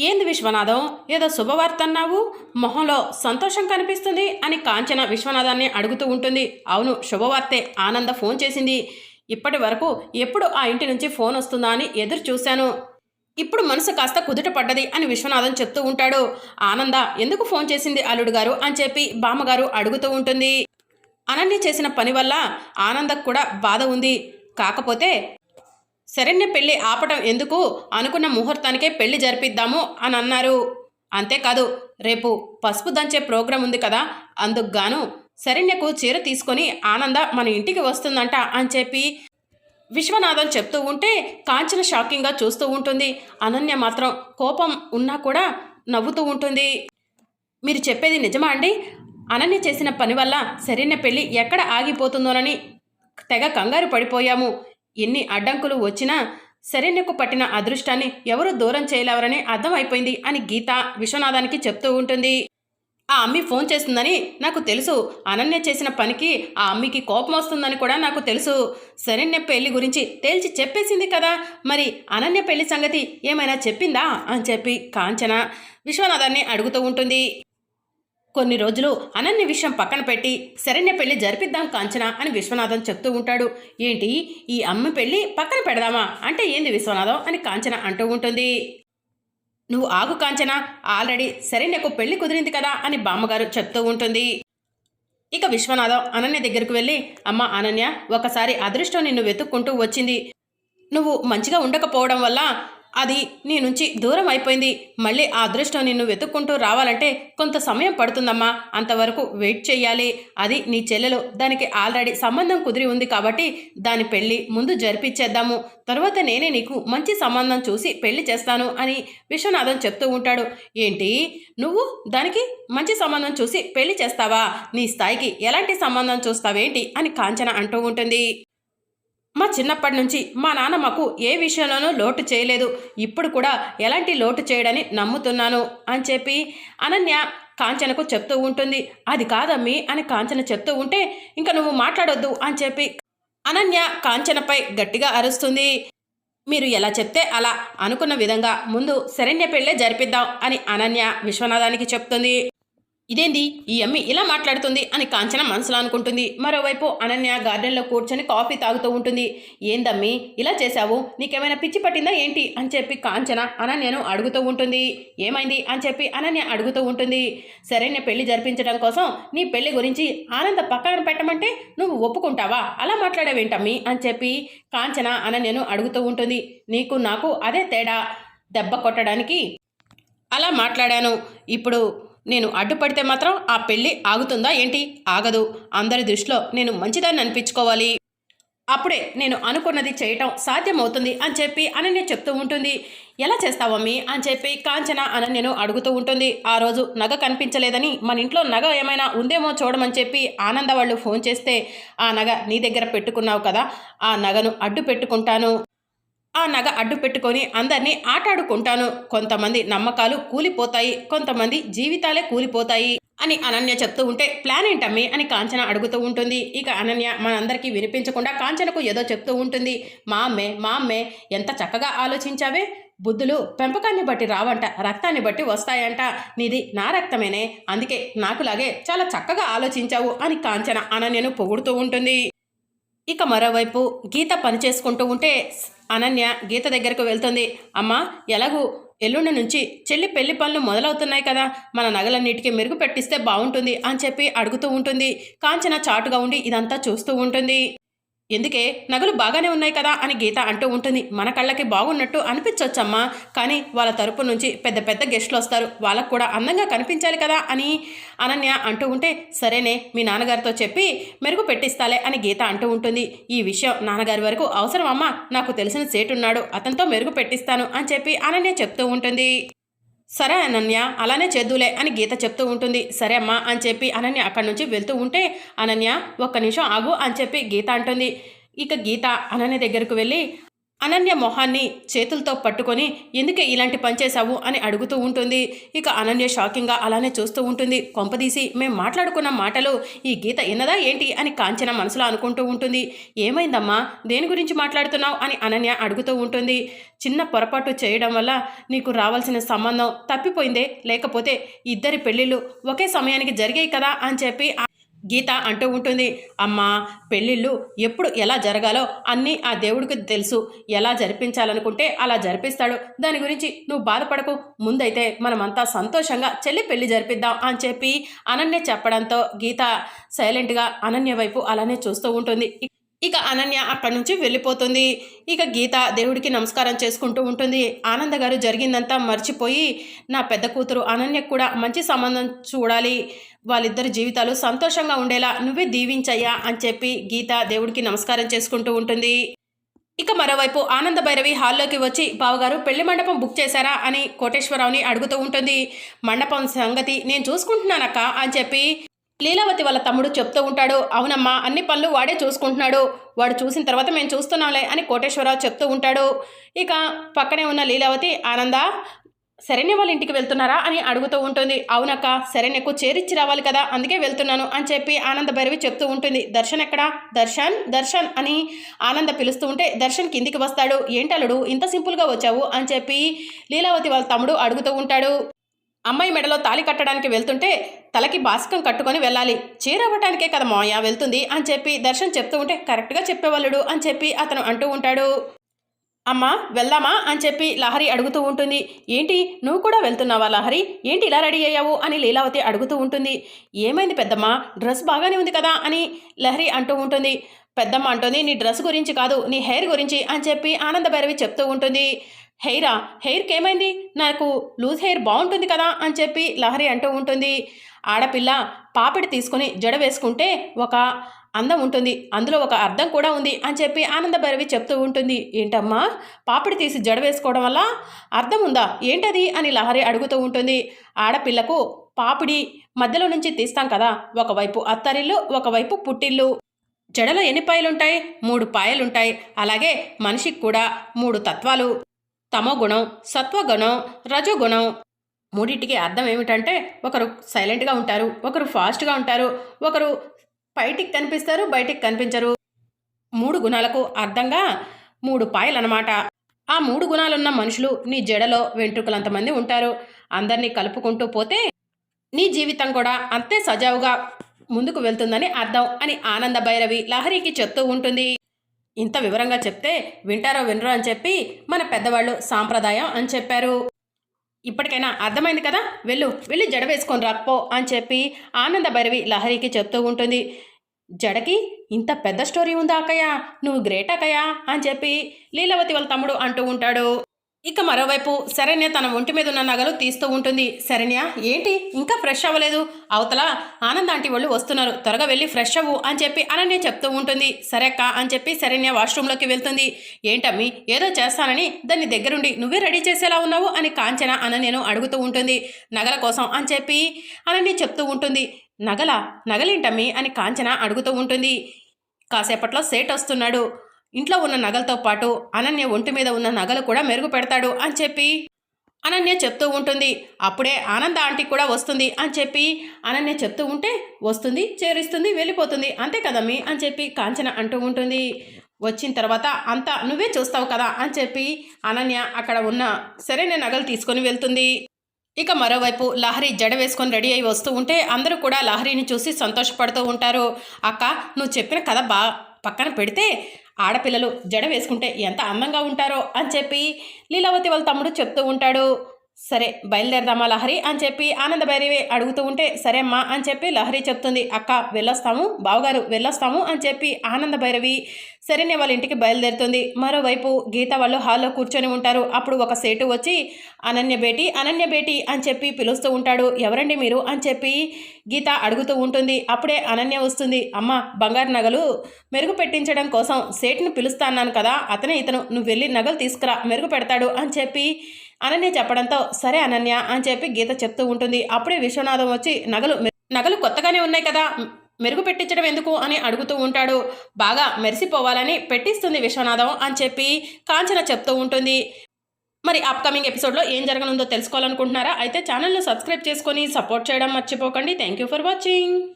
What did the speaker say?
ఏంది విశ్వనాథం? ఏదో శుభవార్త అన్నావు మొహంలో సంతోషం కనిపిస్తుంది అని కాంచన విశ్వనాథాన్ని అడుగుతూ ఉంటుంది. అవును శుభవార్తే. ఆనంద ఫోన్ చేసింది. ఇప్పటి వరకు ఎప్పుడు ఆ ఇంటి నుంచి ఫోన్ వస్తుందా అని ఎదురు చూశాను. ఇప్పుడు మనసు కాస్త కుదుట పడ్డది అని విశ్వనాథం చెప్తూ ఉంటాడు. ఆనంద ఎందుకు ఫోన్ చేసింది అల్లుడు గారు? అని చెప్పి బామ్మగారు అడుగుతూ ఉంటుంది. అనన్య చేసిన పని వల్ల ఆనందకు కూడా బాధ ఉంది. కాకపోతే శరణ్య పెళ్ళి ఆపటం ఎందుకు? అనుకున్న ముహూర్తానికే పెళ్ళి జరిపిద్దాము అని అన్నారు. అంతేకాదు రేపు పసుపు దంచే ప్రోగ్రాం ఉంది కదా అందుకు గాను శరణ్యకు చీర తీసుకొని ఆనంద మన ఇంటికి వస్తుందంట అని చెప్పి విశ్వనాథం చెప్తూ ఉంటే కాంచన షాకింగ్గా చూస్తూ ఉంటుంది. అనన్య మాత్రం కోపం ఉన్నా కూడా నవ్వుతూ ఉంటుంది. మీరు చెప్పేది నిజమా అండి? అనన్య చేసిన పని వల్ల శరణ్య పెళ్ళి ఎక్కడ ఆగిపోతుందోనని తెగ కంగారు పడిపోయాము. ఎన్ని అడ్డంకులు వచ్చినా శరణ్యకు పట్టిన అదృష్టాన్ని ఎవరు దూరం చేయలేవరని అర్థమైపోయింది అని గీత విశ్వనాథానికి చెప్తూ ఉంటుంది. ఆ అమ్మి ఫోన్ చేస్తుందని నాకు తెలుసు. అనన్య చేసిన పనికి ఆ అమ్మికి కోపం వస్తుందని కూడా నాకు తెలుసు. శరణ్య పెళ్ళి గురించి తేల్చి చెప్పేసింది కదా. మరి అనన్య పెళ్ళి సంగతి ఏమైనా చెప్పిందా? అని చెప్పి కాంచన విశ్వనాథాన్ని అడుగుతూ ఉంటుంది. కొన్ని రోజులు అనన్య విషయం పక్కన పెట్టి శరణ్య పెళ్ళి జరిపిద్దాం కాంచన అని విశ్వనాథం చెప్తూ ఉంటాడు. ఏంటి? ఈ అమ్మ పెళ్ళి పక్కన పెడదామా? అంటే ఏంది విశ్వనాథం అని కాంచన అంటూ ఉంటుంది. నువ్వు ఆగు కాంచన ఆల్రెడీ శరణ్యకు పెళ్ళి కుదిరింది కదా అని బామ్మగారు చెప్తూ ఉంటుంది. ఇక విశ్వనాథం అనన్య దగ్గరకు వెళ్ళి అమ్మ అనన్య ఒకసారి అదృష్టం నిన్ను వెతుక్కుంటూ వచ్చింది. నువ్వు మంచిగా ఉండకపోవడం వల్ల అది నీ నుంచి దూరం అయిపోయింది. మళ్ళీ ఆ అదృష్టం నిన్ను వెతుక్కుంటూ రావాలంటే కొంత సమయం పడుతుందమ్మా. అంతవరకు వెయిట్ చేయాలి అది నీ చెల్లెలు. దానికి ఆల్రెడీ సంబంధం కుదిరి ఉంది కాబట్టి దాని పెళ్ళి ముందు జరిపించేద్దాము తర్వాత నేనే నీకు మంచి సంబంధం చూసి పెళ్ళి చేస్తాను అని విశ్వనాథం చెప్తూ ఉంటాడు. ఏంటి? నువ్వు దానికి మంచి సంబంధం చూసి పెళ్ళి చేస్తావా? నీ స్థాయికి ఎలాంటి సంబంధం చూస్తావేంటి? అని కాంచన అంటూ ఉంటుంది. మా చిన్నప్పటి నుంచి మా నాన్న మాకు ఏ విషయంలోనూ లోటు చేయలేదు. ఇప్పుడు కూడా ఎలాంటి లోటు చేయడని నమ్ముతున్నాను అని చెప్పి అనన్య కాంచనకు చెప్తూ ఉంటుంది. అది కాదమ్మి అని కాంచన చెప్తూ ఉంటే ఇంకా నువ్వు మాట్లాడొద్దు అని చెప్పి అనన్య కాంచనపై గట్టిగా అరుస్తుంది. మీరు ఎలా చెప్తే అలా అనుకున్న విధంగా ముందు శరణ్య పెళ్ళే జరిపిద్దాం అని అనన్య విశ్వనాథానికి చెప్తుంది. ఇదేంది? ఈ అమ్మి ఇలా మాట్లాడుతుంది అని కాంచన మనసులో అనుకుంటుంది. మరోవైపు అనన్య గార్డెన్లో కూర్చొని కాఫీ తాగుతూ ఉంటుంది. ఏందమ్మి? ఇలా చేశావు? నీకేమైనా పిచ్చి పట్టిందా ఏంటి? అని చెప్పి కాంచన అనన్యను అడుగుతూ ఉంటుంది. ఏమైంది? అని చెప్పి అనన్య అడుగుతూ ఉంటుంది. సరైన పెళ్ళి జరిపించడం కోసం నీ పెళ్ళి గురించి ఆనంద పక్కన పెట్టమంటే నువ్వు ఒప్పుకుంటావా? అలా మాట్లాడేవేంటమ్మి? అని చెప్పి కాంచన అనన్యను అడుగుతూ ఉంటుంది. నీకు నాకు అదే తేడా. దెబ్బ కొట్టడానికి అలా మాట్లాడాను. ఇప్పుడు నేను అడ్డుపడితే మాత్రం ఆ పెళ్ళి ఆగుతుందా ఏంటి? ఆగదు. అందరి దృష్టిలో నేను మంచిదాన్ని అనిపించుకోవాలి. అప్పుడే నేను అనుకున్నది చేయటం సాధ్యమవుతుంది అని చెప్పి అనన్య చెప్తూ ఉంటుంది. ఎలా చేస్తావమ్మి అని చెప్పి కాంచన అనన్యను అడుగుతూ ఉంటుంది. ఆ రోజు నగ కనిపించలేదని మన ఇంట్లో నగ ఏమైనా ఉందేమో చూడమని చెప్పి ఆనంద వాళ్ళు ఫోన్ చేస్తే ఆ నగ నీ దగ్గర పెట్టుకున్నావు కదా ఆ నగను అడ్డు పెట్టుకుంటాను ఆ నగ అడ్డు పెట్టుకొని అందరినీ ఆటాడుకుంటాను. కొంతమంది నమ్మకాలు కూలిపోతాయి కొంతమంది జీవితాలే కూలిపోతాయి అని అనన్య చెప్తూ ఉంటే ప్లాన్ ఏంటమ్మి? అని కాంచన అడుగుతూ ఉంటుంది. ఇక అనన్య మనందరికీ వినిపించకుండా కాంచనకు ఏదో చెప్తూ ఉంటుంది. మా అమ్మే మా అమ్మే ఎంత చక్కగా ఆలోచించావే? బుద్ధులు పెంపకాన్ని బట్టి రావంట రక్తాన్ని బట్టి వస్తాయంట. నీది నా రక్తమేనే. అందుకే నాకులాగే చాలా చక్కగా ఆలోచించావు అని కాంచన అనన్యను పొగుడుతూ ఉంటుంది. ఇక మరోవైపు గీత పని చేసుకుంటూ ఉంటే అనన్య గీత దగ్గరకు వెళ్తుంది. అమ్మ ఎలాగూ ఎల్లుండి నుంచి చెల్లి పెళ్ళి పనులు మొదలవుతున్నాయి కదా మన నగలన్నిటికీ మెరుగు పెట్టిస్తే బాగుంటుంది అని చెప్పి అడుగుతూ ఉంటుంది. కాంచన చాటుగా ఉండి ఇదంతా చూస్తూ ఉంటుంది. ఎందుకే నగలు బాగానే ఉన్నాయి కదా అని గీత అంటూ ఉంటుంది. మన కళ్ళకి బాగున్నట్టు అనిపించవచ్చమ్మా కానీ వాళ్ళ తరపు నుంచి పెద్ద పెద్ద గెస్టులు వస్తారు. వాళ్ళకు కూడా అందంగా కనిపించాలి కదా అని అనన్య అంటూ ఉంటే సరేనే మీ నాన్నగారితో చెప్పి మెరుగు పెట్టిస్తాలే అని గీత అంటూ ఉంటుంది. ఈ విషయం నాన్నగారి వరకు అవసరం అమ్మా నాకు తెలిసిన సేటు ఉన్నాడు అతనితో మెరుగు పెట్టిస్తాను అని చెప్పి అనన్య చెప్తూ ఉంటుంది. సరే అనన్య అలానే చేద్దులే అని గీత చెప్తూ ఉంటుంది. సరే అమ్మా అని చెప్పి అనన్య అక్కడి నుంచి వెళ్తూ ఉంటే అనన్య ఒక్క నిమిషం ఆగు అని చెప్పి గీత అంటుంది. ఇక గీత అనన్య దగ్గరకు వెళ్ళి అనన్య మొహాన్ని చేతులతో పట్టుకొని ఎందుకే ఇలాంటి పని చేశావు? అని అడుగుతూ ఉంటుంది. ఇక అనన్య షాకింగ్గా అలానే చూస్తూ ఉంటుంది. కొంపదీసి మేం మాట్లాడుకున్న మాటలు ఈ గీత ఇన్నదా ఏంటి? అని కాంచన మనసులో అనుకుంటూ ఉంటుంది. ఏమైందమ్మా? దేని గురించి మాట్లాడుతున్నావు? అని అనన్య అడుగుతూ ఉంటుంది. చిన్న పొరపాటు చేయడం వల్ల నీకు రావాల్సిన సంబంధం తప్పిపోయిందే. లేకపోతే ఇద్దరి పెళ్ళిళ్ళు ఒకే సమయానికి జరిగాయి కదా అని చెప్పి గీత అంటూ ఉంటుంది. అమ్మా పెళ్ళిళ్ళు ఎప్పుడు ఎలా జరగాలో అన్నీ ఆ దేవుడికి తెలుసు. ఎలా జరిపించాలనుకుంటే అలా జరిపిస్తాడు. దాని గురించి నువ్వు బాధపడకు. ముందైతే మనమంతా సంతోషంగా చెల్లి పెళ్ళి జరిపిద్దాం అని చెప్పి అనన్య చెప్పడంతో గీత సైలెంట్గా అనన్య వైపు అలానే చూస్తూ ఉంటుంది. ఇక అనన్య అక్కడి నుంచి వెళ్ళిపోతుంది. ఇక గీత దేవుడికి నమస్కారం చేసుకుంటూ ఉంటుంది. ఆనంద గారు జరిగిందంతా మర్చిపోయి నా పెద్ద కూతురు అనన్యకు కూడా మంచి సంబంధం చూడాలి. వాళ్ళిద్దరి జీవితాలు సంతోషంగా ఉండేలా నువ్వే దీవించయ్యా అని చెప్పి గీత దేవుడికి నమస్కారం చేసుకుంటూ ఉంటుంది. ఇక మరోవైపు ఆనంద భైరవి హాల్లోకి వచ్చి బావగారు పెళ్ళి మండపం బుక్ చేశారా అని కోటేశ్వరరావుని అడుగుతూ ఉంటుంది. మండపం సంగతి నేను చూసుకుంటున్నానక్క అని చెప్పి లీలావతి వాళ్ళ తమ్ముడు చెప్తూ ఉంటాడు అవునమ్మా అన్ని పనులు వాడే చూసుకుంటున్నాడు. వాడు చూసిన తర్వాత మేము చూస్తున్నాంలే అని కోటేశ్వరరావు చెప్తూ ఉంటాడు. ఇక పక్కనే ఉన్న లీలావతి ఆనంద శరణ్య వాళ్ళ ఇంటికి వెళ్తున్నారా? అని అడుగుతూ ఉంటుంది. అవునక్క శరణ్యకు చేరిచ్చి రావాలి కదా అందుకే వెళ్తున్నాను అని చెప్పి ఆనంద భైరవి చెప్తూ ఉంటుంది. దర్శన్ ఎక్కడా? దర్శన్ దర్శన్ అని ఆనంద పిలుస్తూ ఉంటే దర్శన్ కిందికి వస్తాడు. ఏంటలుడు ఇంత సింపుల్గా వచ్చావు? అని చెప్పి లీలావతి వాళ్ళ తమ్ముడు అడుగుతూ ఉంటాడు. అమ్మాయి మెడలో తాళి కట్టడానికి వెళ్తుంటే తలకి బాస్కం కట్టుకొని వెళ్ళాలి. చీరవ్వటానికే కదా మోయ వెళ్తుంది అని చెప్పి దర్శన్ చెప్తూ ఉంటే కరెక్ట్గా చెప్పేవాళ్ళుడు అని చెప్పి అతను అంటూ ఉంటాడు. అమ్మా వెళ్దామా అని చెప్పి లహరి అడుగుతూ ఉంటుంది. ఏంటి నువ్వు కూడా వెళ్తున్నావా లహరి? ఏంటి ఇలా రెడీ అయ్యావు అని లీలావతి అడుగుతూ ఉంటుంది. ఏమైంది పెద్దమ్మ డ్రెస్ బాగానే ఉంది కదా అని లహరి అంటూ ఉంటుంది. పెద్దమ్మ అంటుంది నీ డ్రెస్ గురించి కాదు నీ హెయిర్ గురించి అని చెప్పి ఆనంద భైరవి చెప్తూ ఉంటుంది. హెయిరా హెయిర్కి ఏమైంది నాకు లూజ్ హెయిర్ బాగుంటుంది కదా అని చెప్పి లహరి అంటూ ఉంటుంది. ఆడపిల్ల పాపిడి తీసుకొని జడ వేసుకుంటే ఒక అందం ఉంటుంది. అందులో ఒక అర్థం కూడా ఉంది అని చెప్పి ఆనందభైరవి చెప్తూ ఉంటుంది. ఏంటమ్మా? పాపిడి తీసి జడ వేసుకోవడం వల్ల అర్థం ఉందా? ఏంటది? అని లహరి అడుగుతూ ఉంటుంది. ఆడపిల్లకు పాపిడి మధ్యలో నుంచి తీస్తాం కదా. ఒకవైపు అత్తరిల్లు ఒకవైపు పుట్టిల్లు. జడలో ఎన్ని పాయలుంటాయి? మూడు పాయలుంటాయి. అలాగే మనిషికి కూడా మూడు తత్వాలు. తమోగుణం సత్వగుణం రజోగుణం. మూడింటికి అర్థం ఏమిటంటే ఒకరు సైలెంట్గా ఉంటారు ఒకరు ఫాస్ట్గా ఉంటారు ఒకరు బయటికి కనిపిస్తారు బయటికి కనిపించరు. మూడు గుణాలకు అర్థంగా మూడు పాయలన్నమాట. ఆ మూడు గుణాలున్న మనుషులు నీ జడలో వెంట్రుకలంతమంది ఉంటారు. అందరినీ కలుపుకుంటూ పోతే నీ జీవితం కూడా అంతే సజావుగా ముందుకు వెళ్తుందని అర్థం అని ఆనంద భైరవి లహరికి చెప్తూ ఉంటుంది. ఇంత వివరంగా చెప్తే వింటారో వినరో అని చెప్పి మన పెద్దవాళ్ళు సాంప్రదాయం అని చెప్పారు. ఇప్పటికైనా అర్థమైంది కదా? వెళ్ళు వెళ్ళి జడ వేసుకొని రాకపో అని చెప్పి ఆనంద భైరవి లహరికి చెప్తూ ఉంటుంది. జడకి ఇంత పెద్ద స్టోరీ ఉందా అక్కయ్య? నువ్వు గ్రేట్ అక్కయ్య అని చెప్పి లీలవతి వాళ్ళ తమ్ముడు అంటూ ఉంటాడు. ఇక మరోవైపు శరణ్య తన ఒంటి మీద ఉన్న నగలు తీస్తూ ఉంటుంది. శరణ్య ఏంటి? ఇంకా ఫ్రెష్ అవ్వలేదు. అవతల ఆనంద్ ఆంటీ వాళ్ళు వస్తున్నారు. త్వరగా వెళ్ళి ఫ్రెష్ అవ్వు అని చెప్పి అనన్య చెప్తూ ఉంటుంది. సరే అక్క అని చెప్పి శరణ్య వాష్రూమ్లోకి వెళ్తుంది. ఏంటమ్మి? ఏదో చేస్తానని దాన్ని దగ్గరుండి నువ్వే రెడీ చేసేలా ఉన్నావు? అని కాంచన అనన్యను అడుగుతూ ఉంటుంది. నగల కోసం అని చెప్పి అనన్య చెప్తూ ఉంటుంది. నగల? నగలేంటమ్మి? అని కాంచన అడుగుతూ ఉంటుంది. కాసేపట్లో సేట్ వస్తున్నాడు. ఇంట్లో ఉన్న నగలతో పాటు అనన్య ఒంటి మీద ఉన్న నగలు కూడా మెరుగు పెడతాడు అని చెప్పి అనన్య చెప్తూ ఉంటుంది. అప్పుడే ఆనంద ఆంటీ కూడా వస్తుంది అని చెప్పి అనన్య చెప్తూ ఉంటే వస్తుంది చేరుస్తుంది వెళ్ళిపోతుంది. అంతే కదమ్మీ అని చెప్పి కాంచన అంటూ ఉంటుంది. వచ్చిన తర్వాత అంతా నువ్వే చూస్తావు కదా అని చెప్పి అనన్య అక్కడ ఉన్న సరైన నగలు తీసుకొని వెళ్తుంది. ఇక మరోవైపు లహరి జడ వేసుకొని రెడీ అయి వస్తూ ఉంటే అందరూ కూడా లహరిని చూసి సంతోషపడుతూ ఉంటారు. అక్క నువ్వు చెప్పిన కథ బా పక్కన పెడితే ఆడపిల్లలు జడ వేసుకుంటే ఎంత అందంగా ఉంటారో అని చెప్పి లీలావతి వాళ్ళ తమ్ముడు చెప్తూ ఉంటాడు. సరే బయలుదేరదామా లహరి? అని చెప్పి ఆనంద భైరవి అడుగుతూ ఉంటే సరేమ్మా అని చెప్పి లహరి చెప్తుంది. అక్క వెళ్ళొస్తాము బావగారు వెళ్ళొస్తాము అని చెప్పి ఆనంద భైరవి సరేనే వాళ్ళ ఇంటికి బయలుదేరుతుంది. మరోవైపు గీత వాళ్ళు హాల్లో కూర్చొని ఉంటారు. అప్పుడు ఒక సేటు వచ్చి అనన్య బేటి అనన్య బేటి అని చెప్పి పిలుస్తూ ఉంటాడు. ఎవరండి మీరు? అని చెప్పి గీత అడుగుతూ ఉంటుంది. అప్పుడే అనన్య వస్తుంది. అమ్మ బంగారు నగలు మెరుగు పెట్టించడం కోసం సేటును పిలుస్తాన్నాను కదా అతనే ఇతను. నువ్వు వెళ్ళి నగలు తీసుకురా మెరుగు పెడతాడు అని చెప్పి అనన్య చెప్పడంతో సరే అనన్య అని చెప్పి గీత చెప్తూ ఉంటుంది. అప్పుడే విశ్వనాథం వచ్చి నగలు నగలు కొత్తగానే ఉన్నాయి కదా మెరుగు పెట్టించడం ఎందుకు? అని అడుగుతూ ఉంటాడు. బాగా మెరిసిపోవాలని పెట్టిస్తుంది విశ్వనాథం అని చెప్పి కాంచన చెప్తూ ఉంటుంది. మరి అప్కమింగ్ ఎపిసోడ్లో ఏం జరగనుందో తెలుసుకోవాలనుకుంటున్నారా? అయితే ఛానల్ను సబ్స్క్రైబ్ చేసుకొని సపోర్ట్ చేయడం మర్చిపోకండి. Thank you for watching.